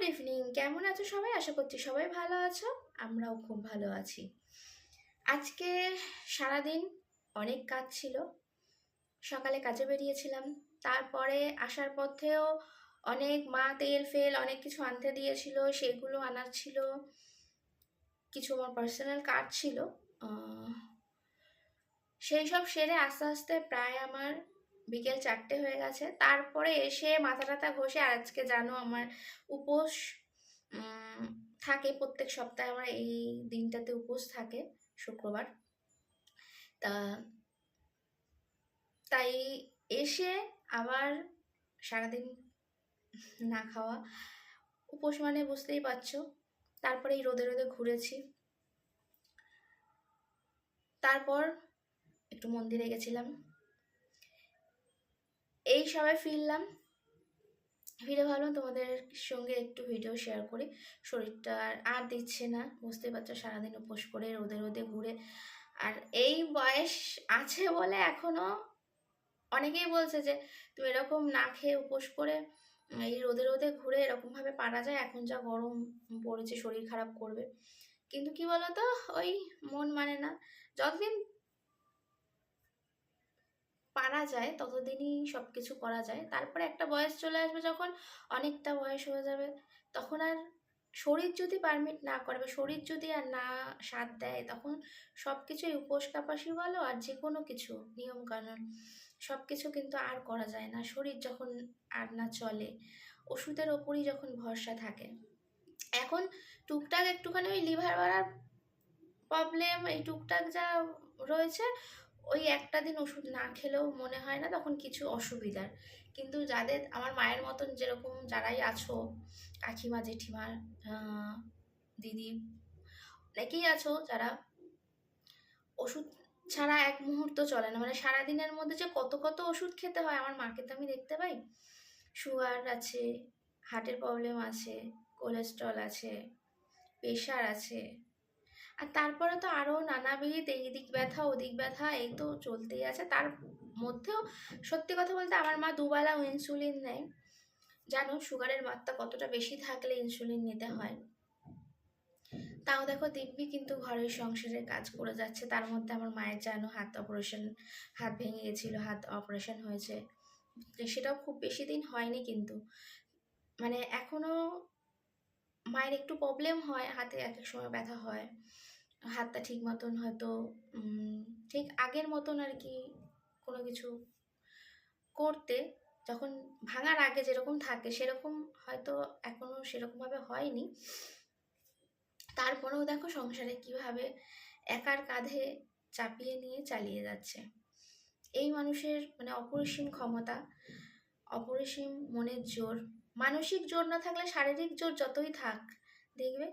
Good evening কেমন আছো সবাই? আশা করছি সবাই ভালো আছো। আমরাও খুব ভালো আছি। আজকে সারাদিন অনেক কাজ ছিল। সকালে কাজে বেরিয়েছিলাম। তারপরে আসার পথেও অনেক মা তেল ফেল অনেক কিছু আনতে দিয়েছিল, সেগুলো আনার ছিল। কিছু আমার পার্সোনাল কাজ ছিল। সেই সব সেরে আস্তে আস্তে প্রায় আমার বিকেল চারটে হয়ে গেছে। তারপরে এসে মাথা টাথা ঘষে আজকে জানো আমার উপোস থাকে প্রত্যেক সপ্তাহে আমার এই দিনটাতে উপোস থাকে শুক্রবার। তা, তাই এসে আবার সারাদিন না খাওয়া। উপোস মানে বুঝতেই পারছ। তারপরে এই রোদে রোদে ঘুরেছি। তারপর একটু মন্দিরে গেছিলাম। এই সবাই ফিরলাম। ফিরে ভাবলাম তোমাদের সঙ্গে একটু ভিডিও শেয়ার করি। শরীরটা আর দিচ্ছে না। বুঝতে পারছ, সারাদিন উপোস করে রোদে রোদে ঘুরে। আর এই বয়স আছে বলে এখনও অনেকেই বলছে যে, তুমি এরকম না খেয়ে উপোস করে এই রোদে রোদে ঘুরে এরকমভাবে পারা যায়, এখন যা গরম পড়েছে, শরীর খারাপ করবে। কিন্তু কি বলতো, ওই মন মানে না। যতদিন পারা যায়, ততদিনই সব কিছু করা যায়। তারপরে একটা বয়স চলে আসবে যখন অনেকটা বয়স হয়ে যাবে, তখন আর শরীর যদি পারমিট না করে বা শরীর যদি আর না সাথ দেয়, তখন সব কিছুই উপোস কাপাসি বলো আর যে কোনো কিছু নিয়ম কানুন সব কিছু কিন্তু আর করা যায় না। শরীর যখন আর না চলে, ওষুধের ওপরই যখন ভরসা থাকে। এখন টুকটাক একটুখানি ওই লিভার বাড়ার প্রবলেম এই টুকটাক যা রয়েছে ওই একটা দিন ওষুধ না খেলেও মনে হয় না তখন কিছু অসুবিধার। কিন্তু যাদের, আমার মায়ের মতন যেরকম যারাই আছো, কাকিমা, জেঠিমা দিদি, অনেকেই আছো যারা ওষুধ ছাড়া এক মুহূর্ত চলে না। মানে সারাদিনের মধ্যে যে কত কত ওষুধ খেতে হয়, আমার মাকে তো আমি দেখতে পাই। সুগার আছে হার্টের প্রবলেম আছে কোলেস্ট্রল আছে প্রেশার আছে। আর তারপরে তো আরও নানাবিধ এই দিক ব্যথা, ওদিক ব্যথা, এই তো চলতেই আছে। তার মধ্যেও সত্যি কথা বলতে আমার মা দুবেলা ইনসুলিন নেয়। জানো সুগারের মাত্রা কতটা বেশি থাকলে ইনসুলিন নিতে হয়? তাও দেখো, দিব্যি কিন্তু ঘরের সংসারের কাজ করে যাচ্ছে। তার মধ্যে আমার মায়ের জানো হাত অপারেশন হাত ভেঙে গেছিল, হাত অপারেশন হয়েছে। সেটাও খুব বেশি দিন হয়নি কিন্তু। মানে এখনও মায়ের একটু প্রবলেম হয়, হাতে এক এক সময় ব্যথা হয়। হাতটা ঠিক মতন হয়তো ঠিক আগের মতন আর কি কোনো কিছু করতে, যখন ভাঙার আগে যেরকম থাকে সেরকম হয়তো এখনও সেরকমভাবে হয়নি। তারপরেও দেখো সংসারে কীভাবে একার কাঁধে চাপিয়ে নিয়ে চালিয়ে যাচ্ছে। এই মানুষের মানে অপরিসীম ক্ষমতা, অপরিসীম মনের জোর, মানসিক জোর না থাকলে শারীরিক জোর যতই থাক, দেখবে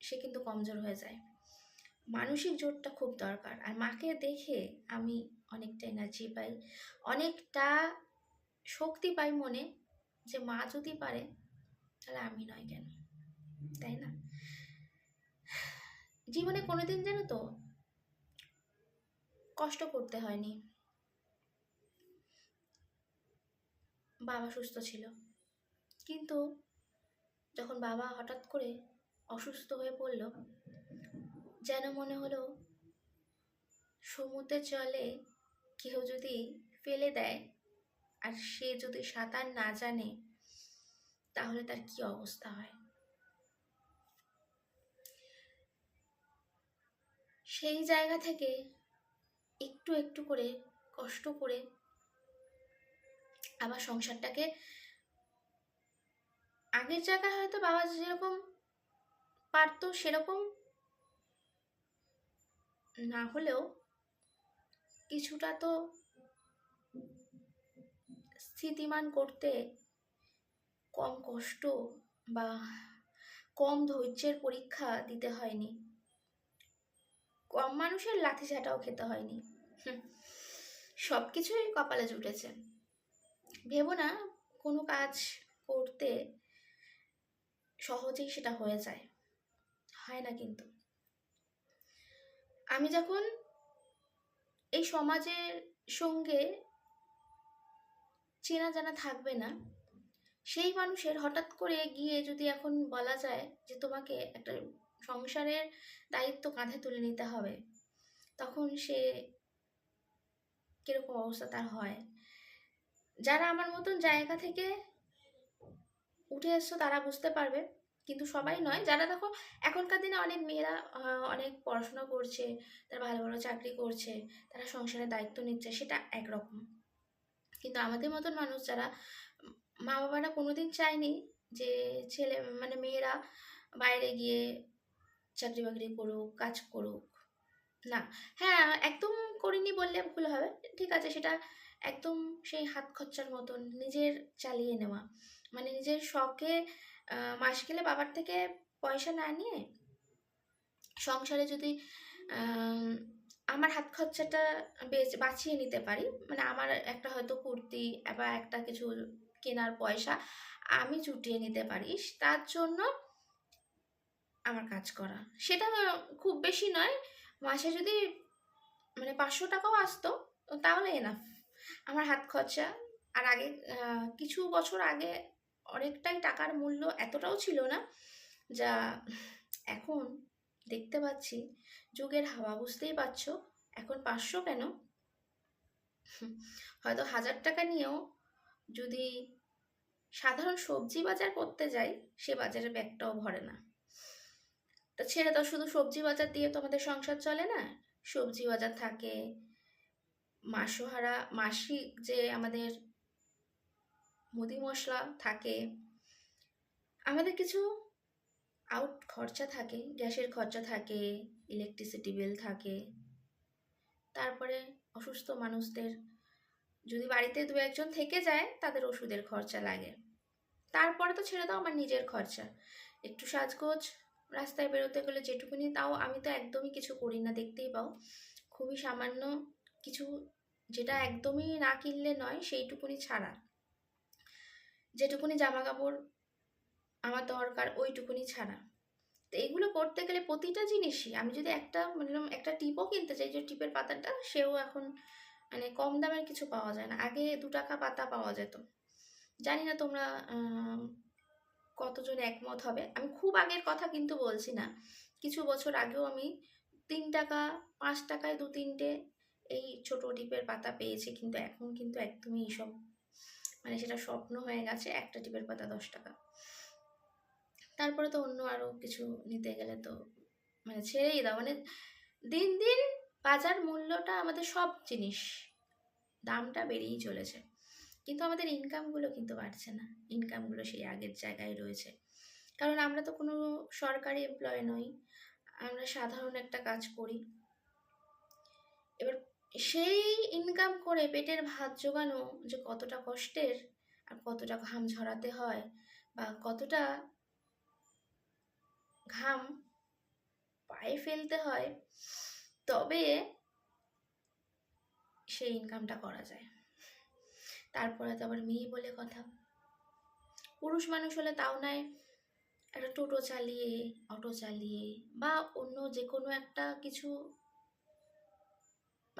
সে কিন্তু কমজোর হয়ে যায়। মানসিক জোরটা খুব দরকার। আর মাকে দেখে আমি অনেকটা এনার্জি পাই, অনেকটা শক্তি পাই মনে যে মা যদি পারে, তাহলে আমি নয় কেন? তাই না? জীবনে কোনোদিন জানো তো, কষ্ট করতে হয়নি। বাবা সুস্থ ছিল। কিন্তু যখন বাবা হঠাৎ করে অসুস্থ হয়ে পড়ল যেন মনে হলো সমুদ্রের জলে কেউ যদি ফেলে দেয় আর সে যদি সাঁতার না জানে, তাহলে তার কি অবস্থা হয়? সেই জায়গা থেকে একটু একটু করে কষ্ট করে আবার সংসারটাকে আগের জায়গায় হয়তো বাবা যেরকম পারতো সেরকম না হলেও কিছুটা তো স্থিতিমান করতে কম কষ্ট বা কম ধৈর্যের পরীক্ষা দিতে হয়নি। কম মানুষের লাথি ঝাঁটাও খেতে হয়নি। সব কিছুই কপালে জুটেছে। ভেবো না, কোনো কাজ করতে সহজেই সেটা হয়ে যায়। হয় না কিন্তু। আমি যখন এই সমাজের সঙ্গে চেনা জানা থাকবে না, সেই মানুষের হঠাৎ করে গিয়ে যদি এখন বলা যায় যে তোমাকে একটা সংসারের দায়িত্ব কাঁধে তুলে নিতে হবে, তখন সে কীরকম অবস্থা তার হয়? যারা আমার মতন জায়গা থেকে উঠে এসছো তারা বুঝতে পারবে। কিন্তু সবাই নয়। যারা দেখো এখনকার দিনে অনেক মেয়েরা অনেক পড়াশোনা করছে, তারা ভালো ভালো চাকরি করছে, তারা সংসারের দায়িত্ব নিচ্ছে, সেটা একরকম। কিন্তু আমাদের মতন মানুষ যারা মা বাবারা কোনোদিন চায়নি যে ছেলে মানে মেয়েরা বাইরে গিয়ে চাকরি বাকরি করুক, কাজ করুক। না। হ্যাঁ একদম করিনি বললে ভুল হবে। ঠিক আছে, সেটা একদম সেই হাত খরচার মতন নিজের চালিয়ে নেওয়া। মানে নিজের শখে মাস গেলে বাবার থেকে পয়সা না নিয়ে সংসারে যদি আমার হাত খরচাটা বেচ বাঁচিয়ে নিতে পারি মানে আমার একটা হয়তো কুর্তি বা একটা কিছু কেনার পয়সা আমি জুটিয়ে নিতে পারি, তার জন্য আমার কাজ করা। সেটা খুব বেশি নয়, মাসে যদি মানে পাঁচশো টাকাও আসতো, তাহলে এনাফ আমার হাত খরচা, আর আগে কিছু বছর আগে অনেকটাই টাকার মূল্য এতটাও ছিল না যা এখন দেখতে পাচ্ছি, যুগের হাওয়া বুঝতেই পারছ, এখন পাঁচশো কেন? হয়তো হাজার টাকা নিয়েও যদি সাধারণ সবজি বাজার করতে যাই, সে বাজারের ব্যাগটাও ভরে না। তো ছেড়ে তো শুধু সবজি বাজার দিয়ে তো আমাদের সংসার চলে না। সবজি বাজার থাকে, মাসোহারা, মাসিক যে আমাদের মুদি মশলা থাকে। আমাদের কিছু আউট খরচা থাকে, গ্যাসের খরচা থাকে ইলেকট্রিসিটি বিল থাকে। তারপরে অসুস্থ মানুষদের, যদি বাড়িতে দু একজন থেকে যায়, তাদের ওষুধের খরচা লাগে। তারপরে তো ছেড়ে দাও, আমার নিজের খরচা। একটু সাজগোজ, রাস্তায় বেরোতে গেলে যেটুকুনি, তাও আমি তো একদমই কিছু করি না, দেখতেই পাও। খুবই সামান্য কিছু, যেটা একদমই না কিনলে নয়, সেইটুকুনি ছাড়া। যেটুকুনি জামা কাপড় আমার দরকার, ওইটুকুনি ছাড়া। তো এগুলো করতে গেলে প্রতিটা জিনিসই, আমি যদি একটা মানে একটা টিপও কিনতে চাই, যে টিপের পাতাটা, সেও এখন মানে কম দামের কিছু পাওয়া যায় না। আগে দু টাকা পাতা পাওয়া যেত। জানি না তোমরা কতজন একমত হবে। আমি খুব আগের কথা কিন্তু বলছি না। কিছু বছর আগেও আমি তিন টাকা, পাঁচ টাকায় দু তিনটে এই ছোট টিপের পাতা পেয়েছি, কিন্তু এখন কিন্তু একদমই এইসব মানে সেটা স্বপ্ন হয়ে গেছে, একটা টিপের পাতা দশ টাকা। তারপরে তো অন্য আরও কিছু নিতে গেলে তো মানে ছেড়েই দাও। মানে দিন দিন বাজার মূল্যটা আমাদের সব জিনিস, দামটা বেড়েই চলেছে। কিন্তু আমাদের ইনকামগুলো কিন্তু বাড়ছে না। ইনকামগুলো সেই আগের জায়গায় রয়েছে। কারণ আমরা তো কোনো সরকারি এমপ্লয় নই, আমরা সাধারণ একটা কাজ করি। এবার সেই ইনকাম করে পেটের ভাত জোগানো যে কতটা কষ্টের আর কতটা ঘাম ঝরাতে হয় বা কতটা ঘাম পায়ে ফেলতে হয়, তবে সেই ইনকামটা করা যায়। তারপরে তো আবার মেয়ে বলে কথা। পুরুষ মানুষ হলে তাও নয় একটা টোটো চালিয়ে, অটো চালিয়ে বা অন্য যে কোনো একটা কিছু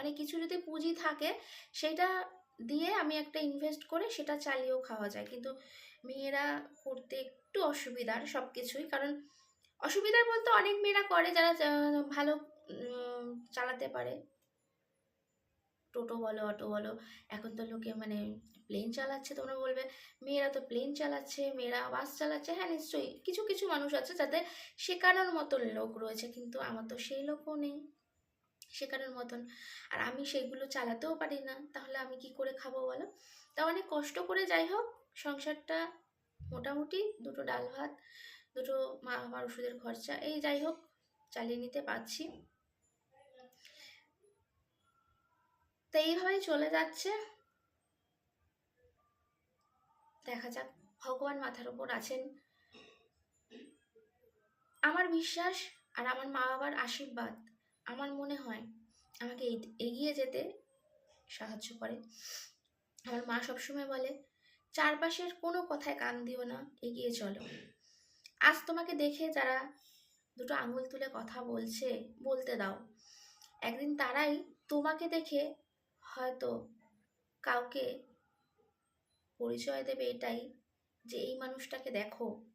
মানে কিছু যদি পুঁজি থাকে, সেটা দিয়ে আমি একটা ইনভেস্ট করে সেটা চালিয়েও খাওয়া যায়। কিন্তু মেয়েরা করতে একটু অসুবিধার সব কিছুই কারণ অসুবিধার বলতে অনেক মেয়েরা করে যারা ভালো চালাতে পারে। টোটো বলো, অটো বলো, এখন তো লোকে মানে প্লেন চালাচ্ছে, তোমরা বলবে, মেয়েরা তো প্লেন চালাচ্ছে, মেয়েরা বাস চালাচ্ছে হ্যাঁ নিশ্চয়ই। কিছু কিছু মানুষ আছে যাদের শেখানোর মতন লোক রয়েছে, কিন্তু আমার তো সেই লোকও নেই। শেখানোর মতন। আর আমি সেগুলো চালাতেও পারি না, তাহলে আমি কি করে খাব বলো? তা অনেক কষ্ট করে যাই হোক, সংসারটা মোটামুটি দুটো ডাল ভাত, দুটো মা, আমার ওষুধের খরচা, এই যাই হোক, চালিয়ে নিতে পারছি। তো এইভাবেই চলে যাচ্ছে। দেখা যাক, ভগবান মাথার উপর আছেন। আমার বিশ্বাস আর আমার মা বাবার আশীর্বাদ। আমার মনে হয় আমাকে এগিয়ে যেতে সাহায্য করে। আমার মা সবসময় বলে, চারপাশের কোনো কথায় কান দিও না, এগিয়ে চলো। আজ তোমাকে দেখে যারা দুটো আঙুল তুলে কথা বলছে, বলতে দাও। একদিন তারাই তোমাকে দেখে হয়তো কাউকে পরিচয় দেবে এটাই যে এই মানুষটাকে দেখো।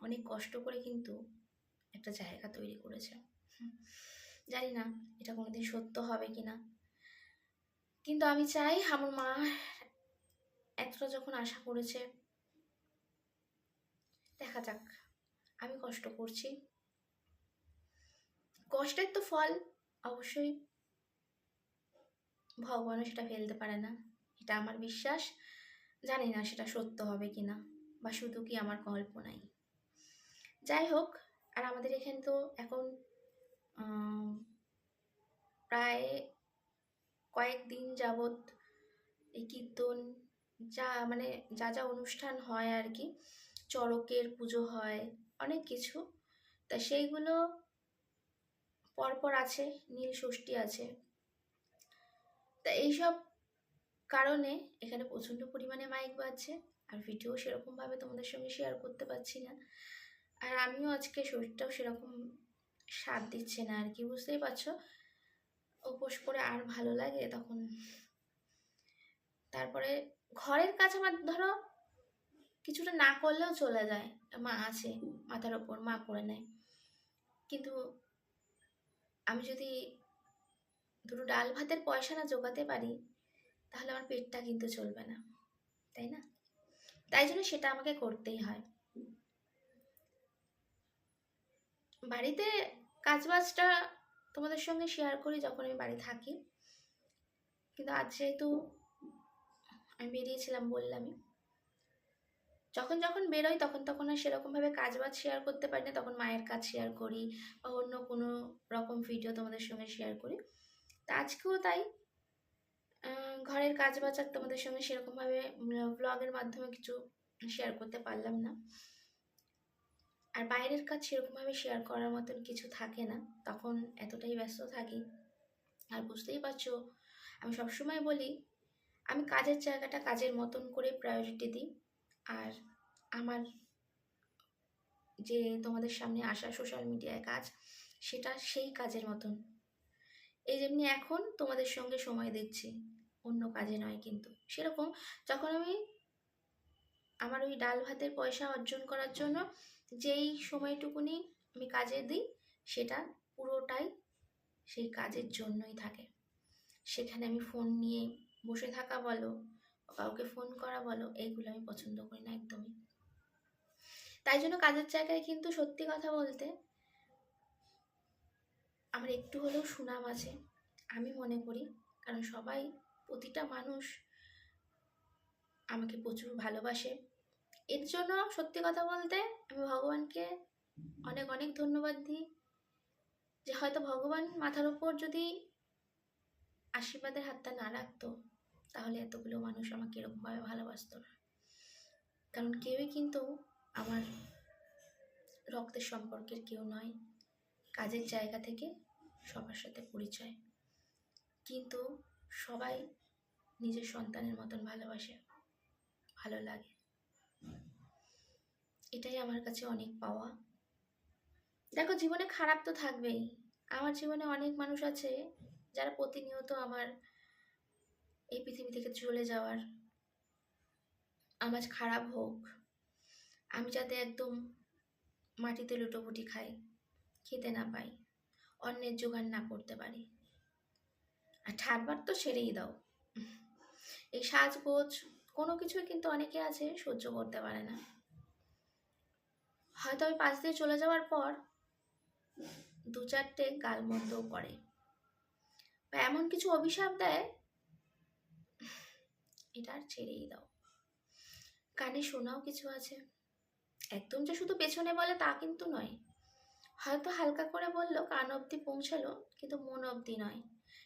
অনেক কষ্ট করে কিন্তু একটা জায়গা তৈরি করেছে। জানি না এটা কোনোদিন সত্য হবে কি না কিন্তু আমি চাই আমার মা এতটা যখন আশা করেছে, দেখা যাক, আমি কষ্ট করছি। কষ্টের তো ফল, অবশ্যই ভগবানও সেটা ফেলতে পারে না। এটা আমার বিশ্বাস, জানি না সেটা সত্য হবে কি না বা শুধু কি আমার কল্পনাই। যাই হোক, আর আমাদের এখানে তো এখন প্রায় কয়েকদিন যাবৎ এই কীর্তন যা মানে যা যা অনুষ্ঠান হয় আর কি, চড়কের পুজো হয়, অনেক কিছু। তা সেইগুলো পরপর আছে, নীল ষষ্ঠী আছে। তা এইসব কারণে এখানে প্রচণ্ড পরিমাণে মাইক বাজছে, আর ভিডিও সেরকমভাবে তোমাদের সঙ্গে শেয়ার করতে পারছি না। আর আমিও আজকে শরীরটাও সেরকম সাথ দিচ্ছে না আর কি, বুঝতেই পারছ? উপোস করে আর ভালো লাগে তখন। তারপরে ঘরের কাজ আমার ধরো কিছুটা না করলেও চলে যায়, মা আছে, মাথার ওপর, মা করে নেয়। কিন্তু আমি যদি দুটো ডাল ভাতের পয়সা না জোগাতে পারি, তাহলে আমার পেটটা কিন্তু চলবে না, তাই না? তাই জন্য সেটা আমাকে করতেই হয়। বাড়িতে কাজবাজটা তোমাদের সঙ্গে শেয়ার করি যখন আমি বাড়ি থাকি। কিন্তু আজ যেহেতু আমি বেরিয়েছিলাম বললামই। যখন যখন বেরোই তখন তখন আর সেরকমভাবে কাজবাজ শেয়ার করতে পারি না। তখন মায়ের কাজ শেয়ার করি বা অন্য কোনো রকম ভিডিও তোমাদের সঙ্গে শেয়ার করি। তা আজকেও তাই। ঘরের কাজ বাজ আর তোমাদের সঙ্গে সেরকমভাবে ব্লগের মাধ্যমে কিছু শেয়ার করতে পারলাম না। আর বাইরের কাজ সেরকমভাবে শেয়ার করার মতন কিছু থাকে না। তখন এতটাই ব্যস্ত থাকি। আর বুঝতেই পারছ, আমি সবসময় বলি, আমি কাজের জায়গাটা কাজের মতন করে প্রায়োরিটি দিই। আর আমার যে তোমাদের সামনে আসা সোশ্যাল মিডিয়ায় কাজ, সেটা সেই কাজের মতন। এই যেমনি এখন তোমাদের সঙ্গে সময় দিচ্ছি, অন্য কাজে নয় কিন্তু। সেরকম যখন আমি আমার ওই ডাল ভাতের পয়সা অর্জন করার জন্য যেই সময়টুকুনি আমি কাজে দিই, সেটা পুরোটাই সেই কাজের জন্যই থাকে। সেখানে আমি ফোন নিয়ে বসে থাকা বলো কাউকে ফোন করা বলো এইগুলো আমি পছন্দ করি না একদমই। তাই জন্য কাজের জায়গায় কিন্তু সত্যি কথা বলতে আমার একটু হলেও সুনাম আছে, আমি মনে করি। কারণ সবাই প্রতিটা মানুষ আমাকে প্রচুর ভালোবাসে। এর জন্য সত্যি কথা বলতে আমি ভগবানকে অনেক অনেক ধন্যবাদ দিই। যে হয়তো ভগবান মাথার উপর যদি আশীর্বাদের হাতটা না রাখতো, তাহলে এতগুলো মানুষ আমাকে এরকমভাবে ভালোবাসতো না। কারণ কেউই কিন্তু আমার রক্তের সম্পর্কের কেউ নয়, কাজের জায়গা থেকে সবার সাথে পরিচয়। কিন্তু সবাই নিজের সন্তানের মতন ভালোবাসে, ভালো লাগে। এটাই আমার কাছে অনেক পাওয়া। দেখো, জীবনে খারাপ তো থাকবেই। আমার জীবনে অনেক মানুষ আছে যারা প্রতিনিয়ত আমার এই পৃথিবী থেকে চলে যাওয়ার আমার খারাপ হোক, আমি যাতে একদম মাটিতে লুটোপুটি খাই, খেতে না পাই, অন্যের জোগাড় না করতে পারি। আর ঠাটবার তো সেরেই দাও। এই সাজগোজ কোনো কিছুই কিন্তু অনেকে আছে সহ্য করতে পারে না। হয়তো আমি পাশ দিয়ে চলে যাওয়ার পর দু চারটে গালমন্দও করে। বা এমন কিছু অভিশাপ দেয়, এটা আর ছেড়েই দাও। কানে শোনাও কিছু আছে। একদম যে শুধু পেছনে বলে তা কিন্তু নয়। হয়তো হালকা করে বলল, কান অবধি পৌঁছালো, কিন্তু মন অবধি নয়।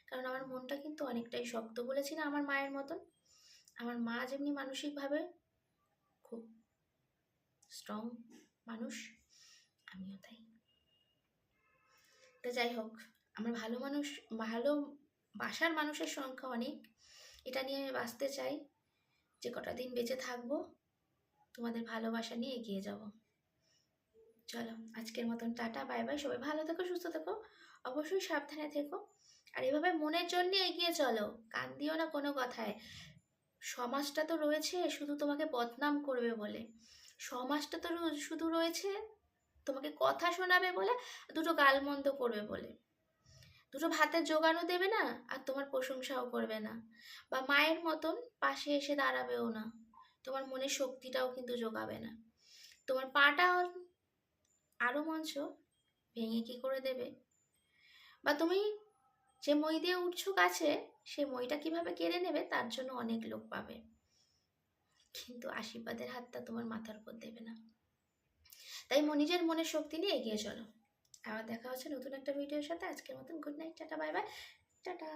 কারণ আমার মনটা কিন্তু অনেকটাই শক্ত বলেছি না আমার মায়ের মতন? আমার মা যেমনি মানসিকভাবে খুব স্ট্রং মানুষ, আমিও তাই। তা যাই হোক, আমার ভালো মানুষ, ভালো বাসার মানুষের সংখ্যা অনেক। এটা নিয়ে আমি বাঁচতে চাই, যে কটা দিন বেঁচে থাকব, তোমাদের ভালোবাসা নিয়ে এগিয়ে যাব। চলো, আজকের মতন টাটা, বাই বাই, সবাই ভালো থেকো, সুস্থ থেকো, অবশ্যই সাবধানে থেকো। আর এভাবে মনের জন্য এগিয়ে চলো, কান দিও না কোনো কথায়। সমাজটা তো রয়েছে, শুধু তোমাকে বদনাম করবে বলে। সমাজটা তো শুধু রয়েছে তোমাকে কথা শোনাবে বলে, দুটো গালমন্দ করবে বলে। দুটো ভাতের জোগানও দেবে না, আর তোমার প্রশংসাও করবে না। বা মায়ের মতন পাশে এসে দাঁড়াবেও না। তোমার মনের শক্তিটাও কিন্তু জোগাবে না। তোমার পাটা আরও মঞ্চ ভেঙে কি করে দেবে? বা তুমি যে মই দিয়ে উৎসুক আছে, সে মইটা কীভাবে কেড়ে নেবে তার জন্য অনেক লোক পাবে। কিন্তু আশীর্বাদের হাতটা তোমার মাথার উপর দেবে না। তাই নিজের মনের শক্তি নিয়ে এগিয়ে চলো। আবার দেখা হচ্ছে নতুন একটা ভিডিওর সাথে। আজকের মতন good night tata bye bye tata.